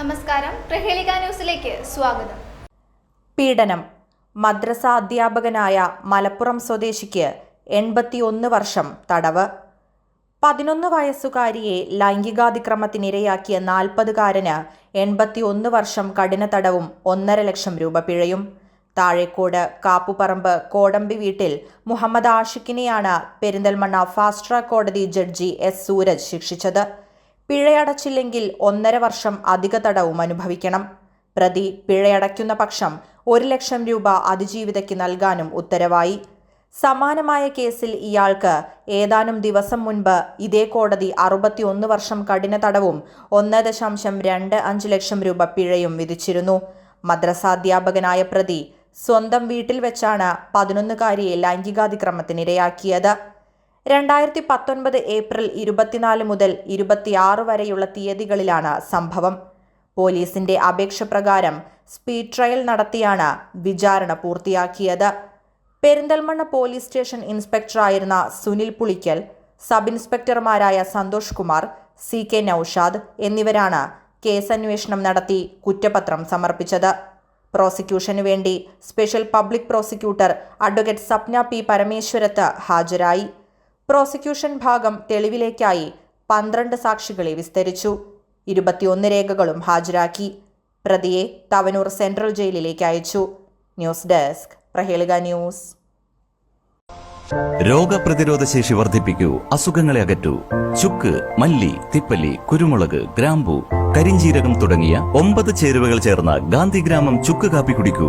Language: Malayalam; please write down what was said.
നമസ്കാരം. പ്രഹേളിക ന്യൂസിലേക്ക് സ്വാഗതം. പീഡനം. മദ്രസ അധ്യാപകനായ മലപ്പുറം സ്വദേശിക്ക് എൺപത്തിയൊന്ന് വർഷം തടവ്. പതിനൊന്ന് വയസ്സുകാരിയെ ലൈംഗികാതിക്രമത്തിനിരയാക്കിയ നാൽപ്പതുകാരന് എൺപത്തിയൊന്ന് വർഷം കഠിന തടവും ഒന്നര ലക്ഷം രൂപ പിഴയും. താഴേക്കോട് കാപ്പുപറമ്പ് കോടമ്പി വീട്ടിൽ മുഹമ്മദ് ആഷിഖിനെയാണ് പെരിന്തൽമണ്ണ ഫാസ്റ്റ് ട്രാക്ക് കോടതി ജഡ്ജി എസ് സൂരജ് ശിക്ഷിച്ചത്. പിഴയടച്ചില്ലെങ്കിൽ ഒന്നര വർഷം അധിക തടവും അനുഭവിക്കണം. പ്രതി പിഴയടയ്ക്കുന്ന പക്ഷം ഒരു ലക്ഷം രൂപ അതിജീവിതയ്ക്ക് നൽകാനും ഉത്തരവായി. സമാനമായ കേസിൽ ഇയാൾക്ക് ഏതാനും ദിവസം മുൻപ് ഇതേ കോടതി അറുപത്തിയൊന്ന് വർഷം കഠിന തടവും ഒന്ന് ദശാംശം രണ്ട് അഞ്ച് ലക്ഷം രൂപ പിഴയും വിധിച്ചിരുന്നു. മദ്രസാധ്യാപകനായ പ്രതി സ്വന്തം വീട്ടിൽ വെച്ചാണ് പതിനൊന്നുകാരിയെ ലൈംഗികാതിക്രമത്തിനിരയാക്കിയത്. രണ്ടായിരത്തി പത്തൊൻപത് ഏപ്രിൽ ഇരുപത്തിനാല് മുതൽ ഇരുപത്തിയാറ് വരെയുള്ള തീയതികളിലാണ് സംഭവം. പോലീസിന്റെ അപേക്ഷ പ്രകാരം സ്പീഡ് ട്രയൽ നടത്തിയാണ് വിചാരണ പൂർത്തിയാക്കിയത്. പെരിന്തൽമണ്ണ പോലീസ് സ്റ്റേഷൻ ഇൻസ്പെക്ടറായിരുന്ന സുനിൽ പുളിക്കൽ സബ് ഇൻസ്പെക്ടർമാരായ സന്തോഷ് കുമാർ സി കെ നൌഷാദ് എന്നിവരാണ് കേസന്വേഷണം നടത്തി കുറ്റപത്രം സമർപ്പിച്ചത്. പ്രോസിക്യൂഷനു വേണ്ടി special public prosecutor advocate Sapna P Parameswarath ഹാജരായി. പ്രോസിക്യൂഷൻ ഭാഗം തെളിവിലേക്കായി പന്ത്രണ്ട് സാക്ഷികളെ വിസ്തരിച്ചു. ഇരുപത്തിയൊന്ന് രേഖകളും ഹാജരാക്കി. പ്രതിയെ തവനൂർ സെൻട്രൽ ജയിലിലേക്ക് അയച്ചു. News desk Prahelika news. രോഗപ്രതിരോധ ശേഷി വർദ്ധിപ്പിക്കൂ അസുഖങ്ങളെ അകറ്റൂ. ചുക്ക് മല്ലി തിപ്പല്ലി കുരുമുളക് ഗ്രാമ്പു കരിഞ്ചീരകം തുടങ്ങിയ ഒമ്പത് ചേരുവകൾ ചേർന്ന ഗാന്ധിഗ്രാമം ചുക്ക് കാപ്പി കുടിക്കൂ.